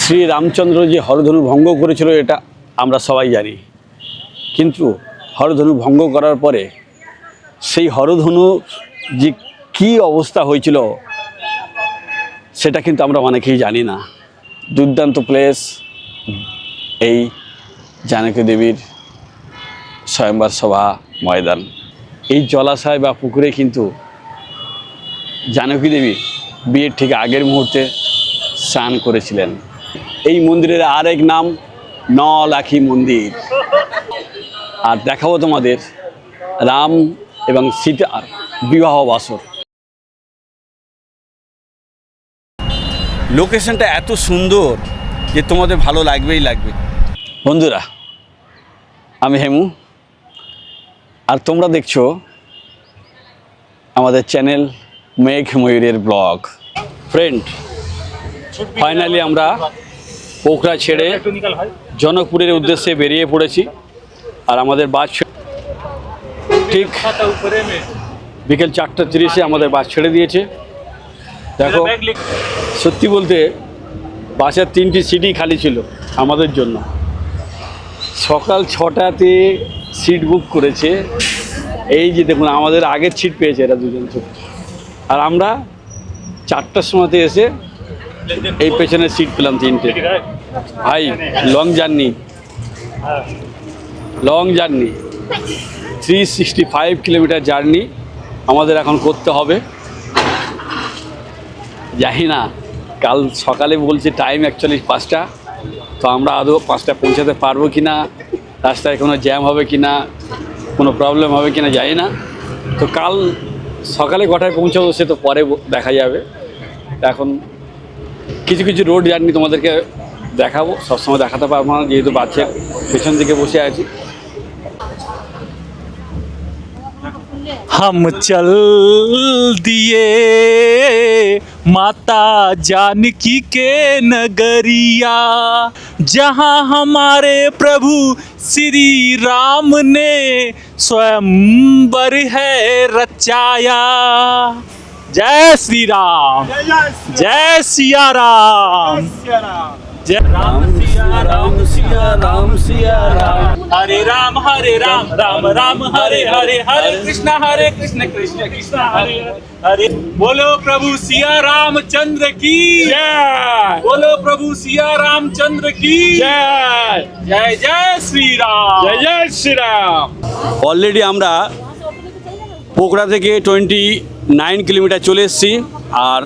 শ্রী রামচন্দ্র যে হরধনু ভঙ্গ করেছিল, এটা আমরা সবাই জানি। কিন্তু হরধনু ভঙ্গ করার পরে সেই হরধনু যে কী অবস্থা হয়েছিল, সেটা কিন্তু আমরা অনেকেই জানি না। দুর্দান্ত প্লেস এই জানকী দেবীর স্বয়ংবার সভা ময়দান। এই জলাশয় বা পুকুরে কিন্তু জানকী দেবী বিয়ের ঠিক আগের মুহূর্তে স্নান করেছিলেন। এই মন্দিরের আরেক নাম নলাখি মন্দির। আর দেখাবো তোমাদের রাম এবং সীতার বিবাহ বাসর। লোকেশনটা এত সুন্দর যে তোমাদের ভালো লাগবেই লাগবে। বন্ধুরা আমি হেমু। আর তোমরা দেখছ আমাদের চ্যানেল মেঘ ময়ূরের ব্লগ। ফ্রেন্ড ফাইনালি আমরা পোখরা ছেড়ে জনকপুরের উদ্দেশ্যে বেরিয়ে পড়েছি। আর আমাদের বাস ঠিক বিকেল চারটা তিরিশে আমাদের বাস ছেড়ে দিয়েছে। দেখো সত্যি বলতে বাসের তিনটি সিটই খালি ছিল আমাদের জন্য। সকাল ছটাতে সিট বুক করেছে। এই যে দেখুন আমাদের আগের সিট পেয়েছে এরা দুজন। আর আমরা চারটার সময়তে এসে এই পেছনের সিট পেলাম তিনটে। ভাই long journey long journey three sixty five kilometre journey আমাদের এখন করতে হবে। জানি না, কাল সকালে বলছে টাইম অ্যাকচুয়ালি পাঁচটা। তো আমরা আদৌ পাঁচটা পৌঁছাতে পারব কি না রাস্তায় কোনো জ্যাম হবে কি না কোনো প্রবলেম হবে কি না জানি না। তো কাল সকালে কটায় পৌঁছাবো সে তো পরে দেখা যাবে। এখন কিছু কিছু রোড জার্নি তোমাদেরকে দেখাবো সবসময় দেখাতে পারবো না যেহেতু বাচ্চার পেছন দিকে বসে আছি हम चल दिए माता जानकी के नगरिया जहाँ हमारे प्रभु श्री राम ने स्वयंवर है रचाया जय श्री राम जय सिया राम जय राम सिया राम সিয়া রাম সিয়া রাম हरे राम हरे राम राम राम हरे हरे हरे कृष्ण हरे कृष्ण कृष्ण कृष्ण हरे हरे बोलो प्रभु सिया रामचंद्र की जय बोलो प्रभु सिया रामचंद्र की जय जय जय श्री राम जय जय श्री राम অলরেডি আমরা পোকরা থেকে টোয়েন্টি নাইন কিলোমিটার চলে এসেছি আর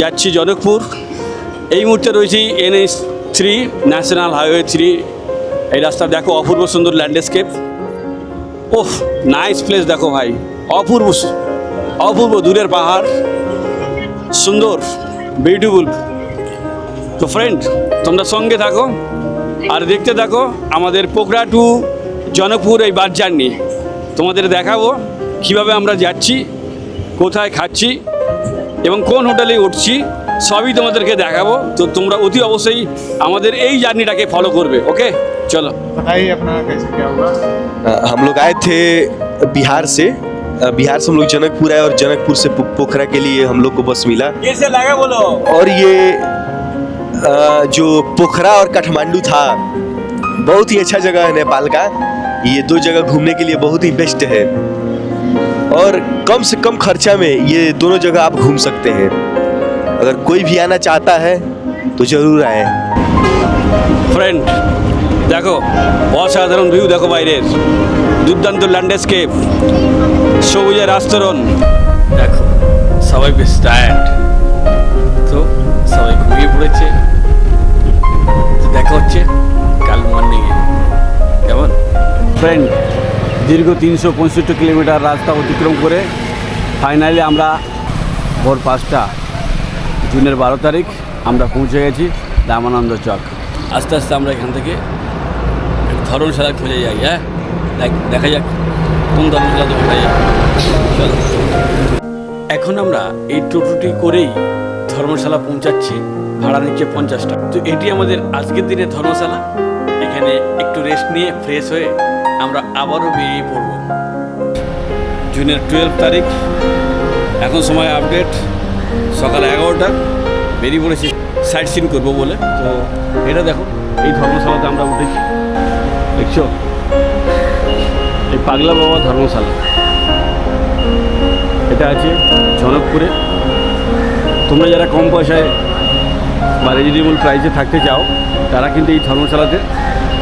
যাচ্ছি জনকপুর। এই মুহূর্তে রয়েছি NS three, national highway three. এই রাস্তা দেখো অপূর্ব সুন্দর ল্যান্ডস্কেপ। ওহ, নাইস প্লেস দেখো ভাই। অপূর্ব অপূর্ব দূরের পাহাড়। সুন্দর বিউটিফুল তো ফ্রেন্ড তোমরা সঙ্গে থাকো আর দেখতে থাকো আমাদের পোখরা টু জনকপুর এই বাস জার্নি তোমাদের দেখাবো। কিভাবে আমরা যাচ্ছি কোথায় খাচ্ছি এবং কোন হোটেলে উঠছি সবই তোমাদেরকে দেখাবো তো তোমরা অতি অবশ্যই আমাদের এই জার্নিটাকে ফলো করবে ওকে চলো बताइए अपना कैसे क्या हुआ अ, हम लोग आए थे बिहार से अ, बिहार से हम लोग जनकपुर आए और जनकपुर से पो- पोखरा के लिए हम लोग को बस मिला कैसे लगा बोलो और ये अ, जो पोखरा और काठमांडू था बहुत ही अच्छा जगह है नेपाल का ये दो जगह घूमने के लिए बहुत ही बेस्ट है और कम से कम खर्चा में ये दोनों जगह आप घूम सकते हैं अगर कोई भी आना चाहता है तो ज़रूर आए ফ্রেন্ড দেখো অসাধারণ ভিউ দেখো বাইরের দুর্দান্ত ল্যান্ডস্কেপ সবুজের আস্তরণ দেখো সবাই বেশ টায়ার্ড তো সবাই ঘুমিয়ে পড়েছে তো দেখা হচ্ছে কাল মর্নিংয়ে কেমন ফ্রেন্ড দীর্ঘ তিনশো পঁয়ষট্টি কিলোমিটার রাস্তা অতিক্রম করে ফাইনালি আমরা ভোর পাঁচটা, জুনের বারো তারিখ আমরা পৌঁছে গেছি রামানন্দ চক। আস্তে আস্তে আমরা এখান থেকে ধর্মশালা খুঁজে যাই হ্যাঁ? দেখ- যাক কোন চলো এখন আমরা এই টোটোটি করেই ধর্মশালা পৌঁছাচ্ছি, ভাড়া নিচ্ছে পঞ্চাশ টাকা। তো এটি আমাদের আজকের দিনে ধর্মশালা। এখানে একটু রেস্ট নিয়ে ফ্রেশ হয়ে আবারও বেরিয়ে পড়ব। জুনের টুয়েলভ তারিখ, এখন সময় আপডেট সকাল এগারোটা, বেরিয়ে পড়েছি সাইট সিন করব বলে। তো এটা দেখো, এই ধর্মশালাতে আমরা উঠেছি। দেখছ? এই পাগলা বাবা ধর্মশালা। এটা আছে জনকপুরে। তোমরা যারা কম পয়সায় বা রিজনেবল প্রাইসে থাকতে চাও, তারা কিন্তু এই ধর্মশালাতে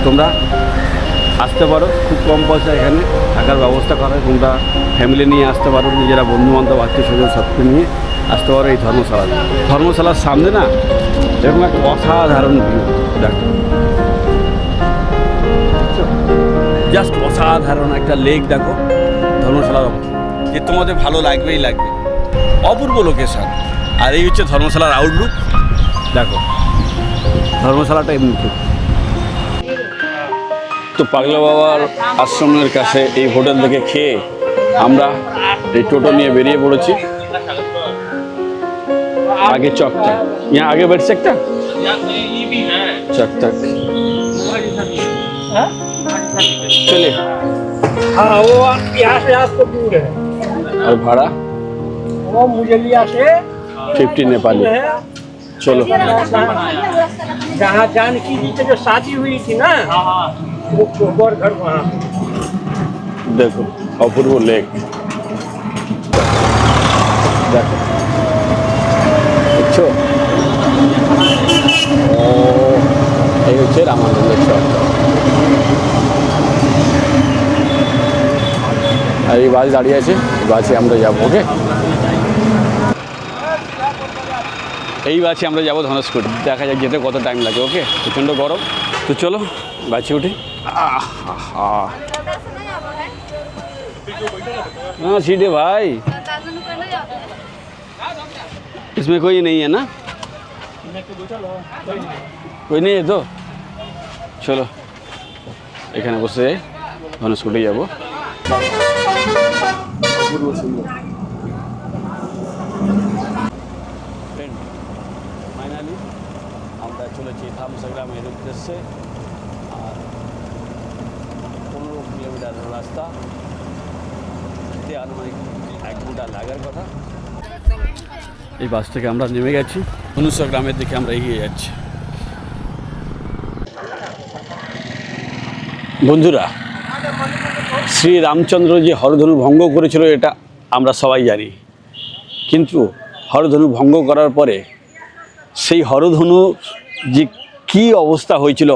তোমরা আসতে পারো, খুব কম পয়সা এখানে থাকার ব্যবস্থা করা হয়। তোমরা ফ্যামিলি নিয়ে আসতে পারো, নিজেরা বন্ধু বান্ধব আত্মীয় স্বজন সবকে নিয়ে আসতে পারো এই ধর্মশালা ধর্মশালার সামনে না, এরকম একটা অসাধারণ ভিউ দেখো। জাস্ট অসাধারণ একটা লেক দেখো, ধর্মশালার যে তোমাদের ভালো লাগবেই লাগবে। অপূর্ব লোকেশন আর এই হচ্ছে ধর্মশালার আউটলুক দেখো, ধর্মশালাটা এমনি তো পাগলা বাবার আশ্রমের কাছে এই হোটেল থেকে খেয়ে আমরা এই টোটো নিয়ে বেরিয়ে পড়েছি आगे चौक तक यहाँ आगे बढ़ सकता चौक तक चलिए हाँ वो यहाँ से आपको दूर है और भाड़ा वो मुजलिया से फिफ्टी नेपाली है चलो जहाँ जानकी जी से जो शादी हुई थी ना দেখুন অপূর্ব লেক দেখো। বুঝছ? ও, এই হচ্ছে রামানন্দের চর। আর এই বাস দাঁড়িয়ে আছে, এই বাসে আমরা যাব, ওকে? এই বাসে আমরা যাব ধনস্কুট। দেখা যাক যেতে কত টাইম লাগে, ওকে? প্রচণ্ড গরম। তো চলো, বাসে উঠি। हाँ सीट है भाई इसमें कोई नहीं है ना कोई नहीं है तो চলো এখানে বসে ধনুষ্কোটি যাবো ফাইনালি আমরা চলেছি থামসাগ্রামের উদ্দেশ্যে রাস্তা। যেতে আনুমানিক এক ঘণ্টা লাগার কথা। এই বাস থেকে আমরা নেমে গেছি। ধনুষা গ্রামের দিকে আমরা এগিয়ে যাচ্ছি। বন্ধুরা, শ্রী রামচন্দ্র যে হরধনু ভঙ্গ করেছিল, এটা আমরা সবাই জানি। কিন্তু হরধনু ভঙ্গ করার পরে সেই হরধনু যে কী অবস্থা হয়েছিল,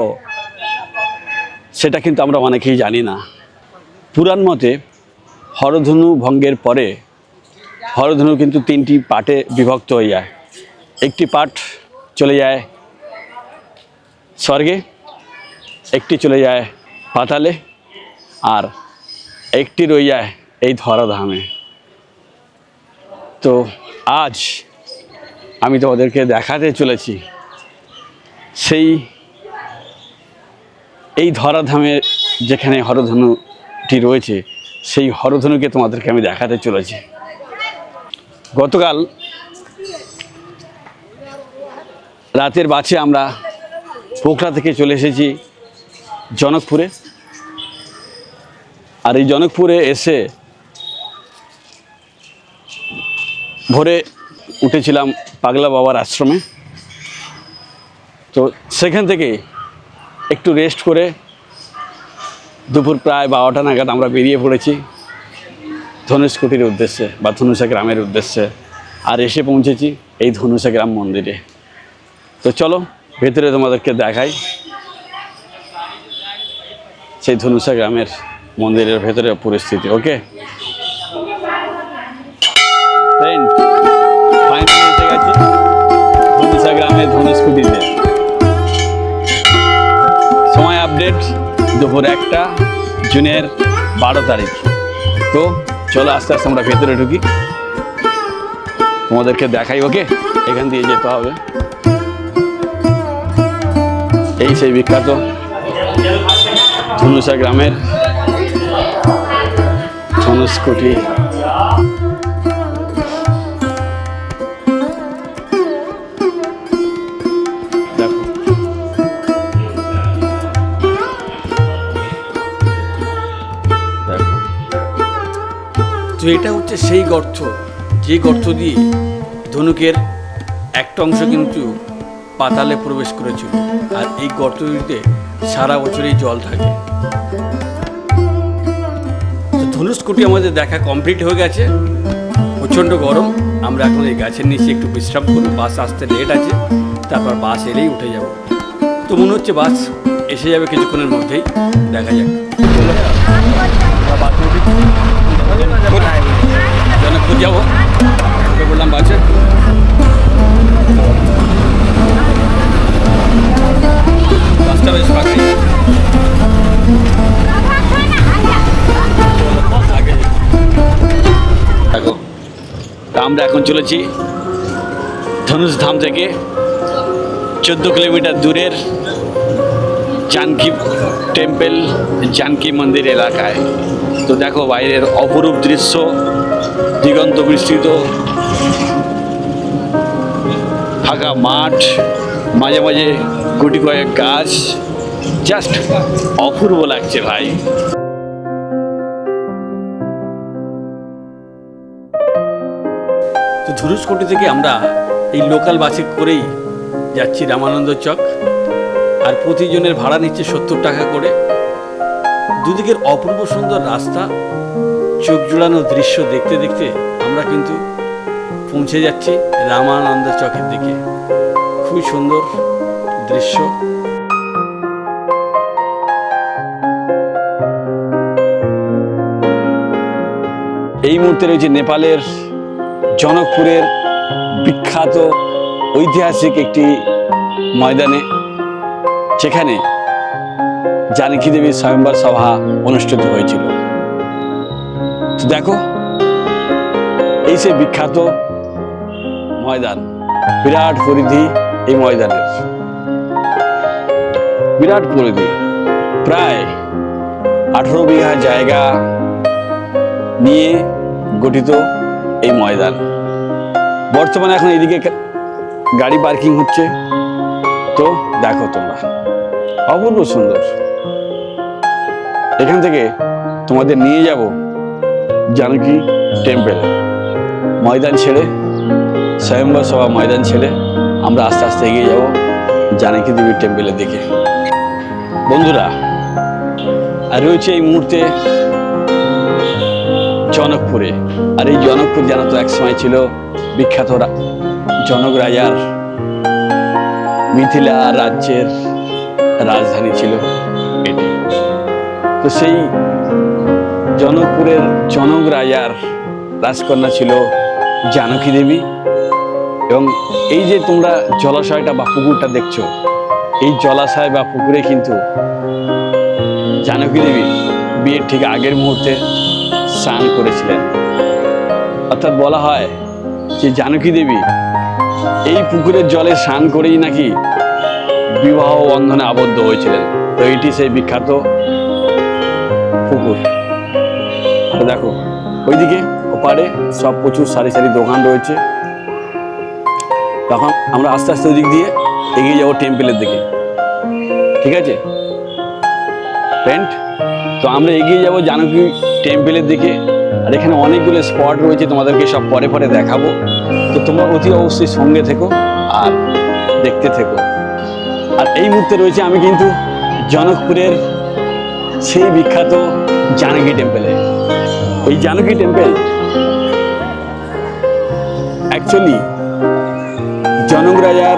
সেটা কিন্তু আমরা অনেকেই জানি না। পুরাণ মতে হরধনু ভঙ্গের পরে হরধনু কিন্তু তিনটি পার্টে বিভক্ত হয়ে যায়। একটি পাঠ চলে যায় স্বর্গে, একটি চলে যায় পাতালে আর একটি রয়ে যায় এই ধরাধামে। তো আজ আমি তোমাদেরকে দেখাতে চলেছি সেই এই ধরাধামে যেখানে হরধনুটি রয়েছে, সেই হরধনুকে তোমাদেরকে আমি দেখাতে চলেছি। গতকাল রাতের বাসে আমরা পোখরা থেকে চলে এসেছি জনকপুরে। আর এই জনকপুরে এসে ভোরে উঠেছিলাম পাগলা বাবার আশ্রমে। তো সেখান থেকে একটু রেস্ট করে দুপুর প্রায় বারোটা নাগাদ আমরা বেরিয়ে পড়েছি ধনুষকুটির উদ্দেশ্যে বা ধনুষা গ্রামের উদ্দেশ্যে। আর এসে পৌঁছেছি এই ধনুষা গ্রাম মন্দিরে। তো চলো, ভেতরে তোমাদেরকে দেখাই সেই ধনুষা গ্রামের মন্দিরের ভেতরে পরিস্থিতি, ওকে? ধনুষা গ্রামের ধনুষকুটিতে। দুপুর একটা, জুনের বারো তারিখ। তো চলো আস্তে আস্তে আমরা ভেতরে ঢুকি। তোমাদেরকে দেখাই, ওকে? এখান দিয়ে যেতে হবে। এই সেই বিখ্যাত ধনুষা গ্রামের ধনুষকুটি দেখো এটা হচ্ছে সেই গর্ত। যে গর্ত দিয়ে ধনুকের একটা অংশ কিন্তু পাতালে প্রবেশ করেছিল। আর এই গর্তটিতে সারা বছরই জল থাকে। ধনুষ্কোটি আমাদের দেখা কমপ্লিট হয়ে গেছে। প্রচণ্ড গরম। আমরা এখন এই গাছের নিচে একটু বিশ্রাম করব। বাস আসতে লেট আছে। তারপর বাস এলেই উঠে যাব। তো মনে হচ্ছে বাস এসে যাবে কিছুক্ষণের মধ্যেই। দেখা যাক। চলো, জনকপুর যাব বললাম বাসে বাসটা বেশ আমরা এখন চলেছি ধনুষধাম থেকে চোদ্দ কিলোমিটার দূরের জানকি টেম্পল জানকি মন্দির এলাকায়। তো দেখো বাইরের অপরূপ দৃশ্য, দিগন্ত বিস্তৃত। ফাঁকা মাঠ, মাঝে মাঝে গুটি কয়েক গাছ। জাস্ট অপূর্ব লাগছে ভাই। তো ধনুষকোটি থেকে আমরা এই লোকাল বাসে করেই যাচ্ছি রামানন্দ চক। আর প্রতিজনের ভাড়া নিচ্ছে সত্তর টাকা করে। দুদিকের অপূর্ব সুন্দর রাস্তা, চোখ জোড়ানো দৃশ্য দেখতে দেখতে আমরা কিন্তু পৌঁছে যাচ্ছি রামানন্দ চকের দিকে। খুবই সুন্দর দৃশ্য। এই মুহূর্তে রয়েছে নেপালের জনকপুরের বিখ্যাত ঐতিহাসিক একটি ময়দানে, যেখানে জানকী দেবীর স্বয়ম্বর সভা অনুষ্ঠিত হয়েছিল। দেখো, এই সে বিখ্যাত ময়দান, বিরাট পরিধি এই ময়দানের। বিরাট পরিধি, প্রায় আঠারো বিঘা জায়গা নিয়ে গঠিত এই ময়দান। বর্তমানে এখন এদিকে গাড়ি পার্কিং হচ্ছে। তো দেখো তোমরা, অপূর্ব সুন্দর। এখান থেকে তোমাদের নিয়ে যাব জানকী টেম্পেল। ময়দান ছেড়ে, স্বয়ম্বর সভা ময়দান ছেড়ে আমরা আস্তে আস্তে এগিয়ে যাব জানকী দেবীর টেম্পেলের দিকে। বন্ধুরা, আর রয়েছে এই মুহূর্তে জনকপুরে। আর এই জনকপুর জানো তো একসময় ছিল বিখ্যাত জনক রাজার, মিথিলা রাজ্যের রাজধানী ছিল। তো সেই জনকপুরের জনক রাজার রাজকন্যা ছিল জানকী দেবী। এবং এই যে তোমরা জলাশয়টা বা পুকুরটা দেখছ, এই জলাশয় বা পুকুরে কিন্তু জানকী দেবী বিয়ের ঠিক আগের মুহূর্তে স্নান করেছিলেন। অর্থাৎ বলা হয় যে জানকী দেবী এই পুকুরের জলে স্নান করেই নাকি বিবাহ বন্ধনে আবদ্ধ হয়েছিলেন। তো এটি সেই বিখ্যাত আর দেখো, ওইদিকে ওপারে সব প্রচুর সারি সারি দোকান রয়েছে। তখন আমরা আস্তে আস্তে ওদিক দিয়ে এগিয়ে যাব টেম্পেলের দিকে। ঠিক আছে? ফ্রেন্ড তো আমরা এগিয়ে যাব জানকী টেম্পেলের দিকে। আর এখানে অনেকগুলো স্পট রয়েছে, তোমাদেরকে সব পরে পরে দেখাবো। তো তোমরা অতি অবশ্যই সঙ্গে থেকো আর দেখতে থেকো। আর এই মুহূর্তে রয়েছে আমি কিন্তু জনকপুরের সেই বিখ্যাত জানকী টেম্পেলে। ওই জানকী টেম্পেল অ্যাকচুয়ালি জনক রাজার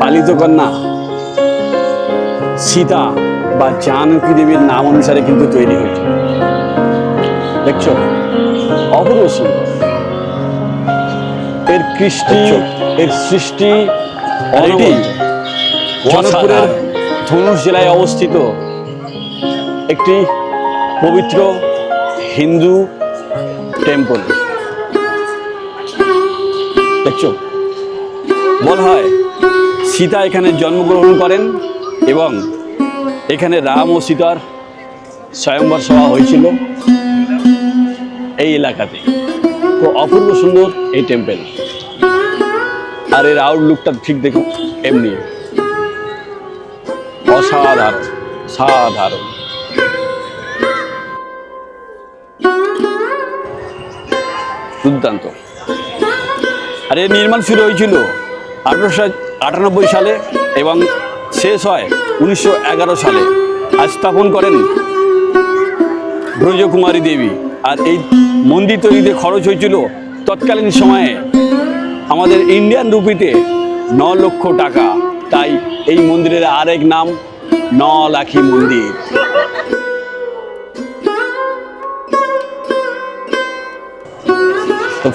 পালিত কন্যা সীতা বা জানকী দেবীর নাম অনুসারে কিন্তু তৈরি হয়েছে। দেখছ? অপূর্ব সুন্দর এর কৃষ্টি এর সৃষ্টি এটি জনকপুরের ধনুষ জেলায় অবস্থিত একটি পবিত্র হিন্দু টেম্পল দেখছ? বলা হয় সীতা এখানে জন্মগ্রহণ করেন এবং এখানে রাম ও সীতার স্বয়ম্বর সভা হয়েছিল এই এলাকাতে। তো অপূর্ব সুন্দর এই টেম্পেল আর এর আউটলুকটা ঠিক দেখো, এমনি। অসাধারণ, সাধারণ। দুর্দান্ত। আর এর নির্মাণ শুরু হয়েছিল আঠারোশো আটানব্বই সালে এবং শেষ হয় উনিশশো এগারো সালে। আর স্থাপন করেন ব্রজকুমারী দেবী। আর এই মন্দির তৈরিতে খরচ হয়েছিল তৎকালীন সময়ে আমাদের ইন্ডিয়ান রুপিতে ন লক্ষ টাকা। তাই এই মন্দিরের আরেক নাম ন লাখি মন্দির।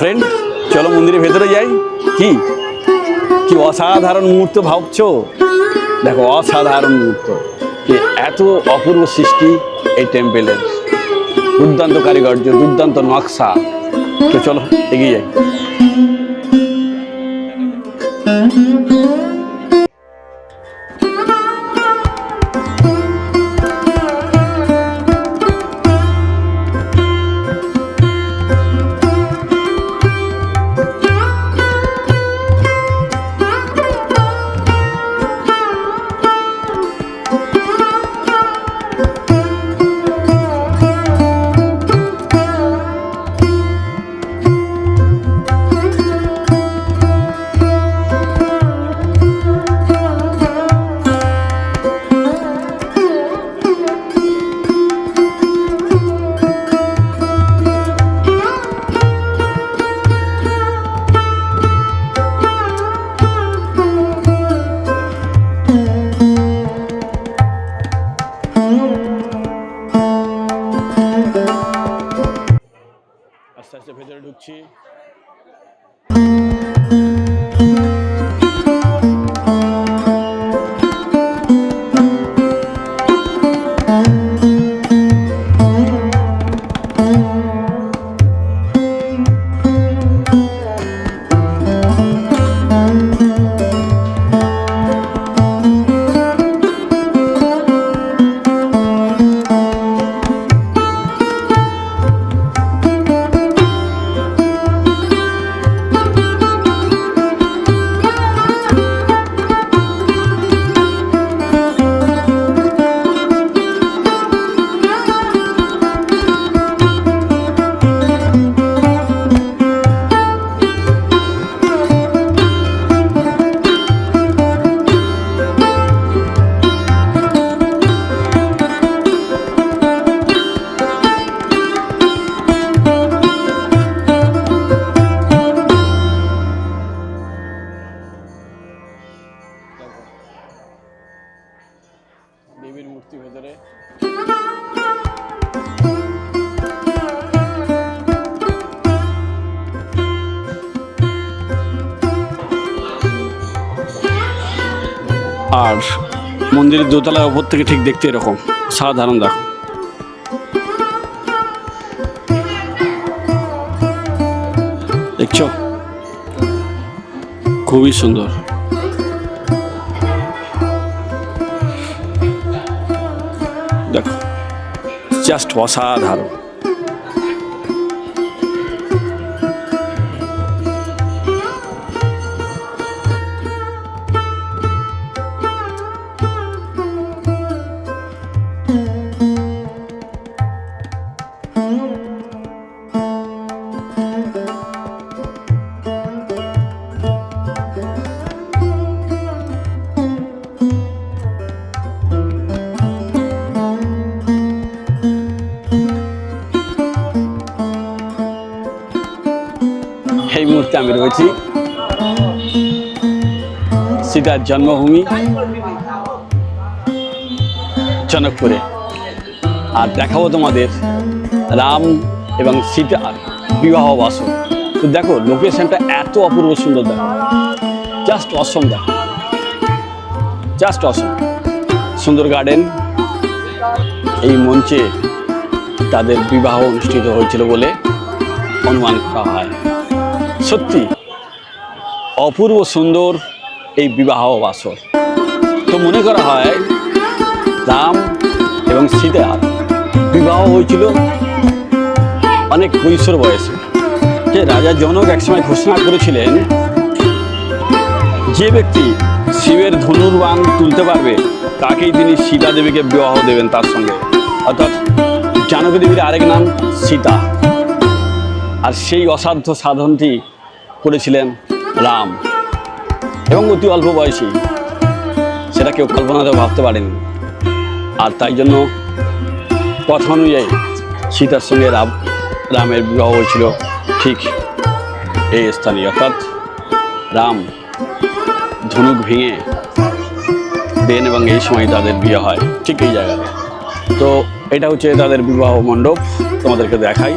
ফ্রেন্ড চলো মন্দিরের ভেতরে যাই। কি? কি অসাধারণ মুহূর্ত ভাবছ? দেখো, অসাধারণ মুহূর্ত। যে এত অপূর্ব সৃষ্টি এই টেম্পেলের দুর্দান্ত কারিগর্য, দুর্দান্ত নকশা। তো চলো, এগিয়ে যাই। আস্তে দেবীর মূর্তি ভেতরে। আর মন্দিরের দোতলার ওপর থেকে ঠিক দেখতে এরকম, সাধারণ দেখো। দেখছ? খুবই সুন্দর। জাস্ট অসাধারণ। রয়েছি। সীতার জন্মভূমি জনকপুরে। আর দেখাবো তোমাদের রাম এবং সীতার বিবাহ বাসন। তো দেখো লোকেশনটা এত অপূর্ব সুন্দর দেখো। জাস্ট অসম দেখো। জাস্ট অসম সুন্দর গার্ডেন এই মঞ্চে তাদের বিবাহ অনুষ্ঠিত হয়েছিল বলে অনুমান করা হয়। সত্যি, অপূর্ব সুন্দর এই বিবাহ বাসর। তো মনে করা হয়, রাম এবং সীতার বিবাহ হয়েছিল অনেক কৈশোর বয়সে। যে রাজা জনক একসময় ঘোষণা করেছিলেন, যে ব্যক্তি শিবের ধনুর্বাণ তুলতে পারবে, তাকেই তিনি সীতা দেবীকে বিবাহ দেবেন তার সঙ্গে। অর্থাৎ জানকী দেবীর আরেক নাম সীতা। আর সেই অসাধ্য সাধনটি করেছিলেন রাম। এবং অতি অল্প বয়সী, সেটা কেউ কল্পনাতে ভাবতে পারেনি। আর তাই জন্য কথা অনুযায়ী সীতার সঙ্গে রাম, রামের বিবাহ হয়েছিল ঠিক এই স্থানে অর্থাৎ রাম ধনুক ভেঙে দেন এবং এই সময় তাদের বিয়ে হয় ঠিক এই জায়গায়। তো এটা হচ্ছে তাদের বিবাহ মণ্ডপ, তোমাদেরকে দেখাই।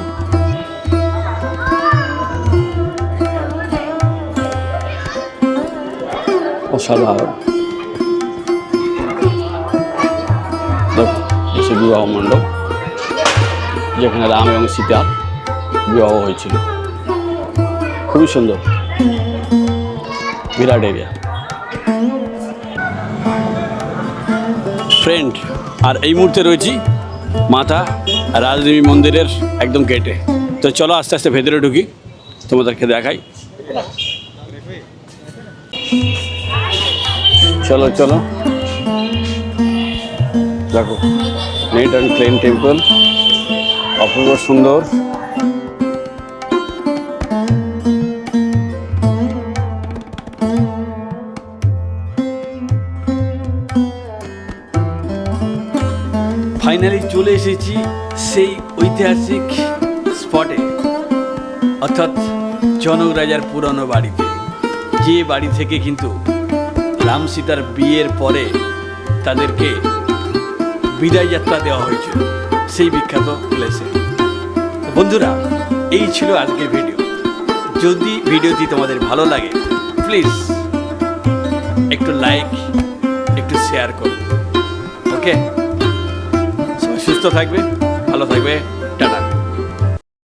বিবাহ মণ্ডপ, যেখানে রাম এবং সীতা বিবাহ হয়েছিল। খুবই সুন্দর। বিরাট এরিয়া ফ্রেন্ড আর এই মুহূর্তে রয়েছি মাতা রাজদেবী মন্দিরের একদম গেটে তো চলো আস্তে আস্তে ভেতরে ঢুকি, তোমাদেরকে দেখাই। চলো চলো। দেখো নেট অ্যান্ড ক্লেন টেম্পল অপূর্ব সুন্দর। ফাইনালি চলে এসেছি সেই ঐতিহাসিক স্পটে অর্থাৎ জনক রাজার পুরনো বাড়িতে। যে বাড়ি থেকে কিন্তু রাম সীতার বিয়ের পরে তাদেরকে বিদায় যাত্রা দেওয়া হয়েছিল, সেই বিখ্যাত প্লেসে। বন্ধুরা, এই ছিল আজকের ভিডিও। যদি ভিডিওটি তোমাদের ভালো লাগে প্লিজ একটু লাইক একটু শেয়ার করো। ওকে সুস্থ থাকবে, ভালো থাকবে।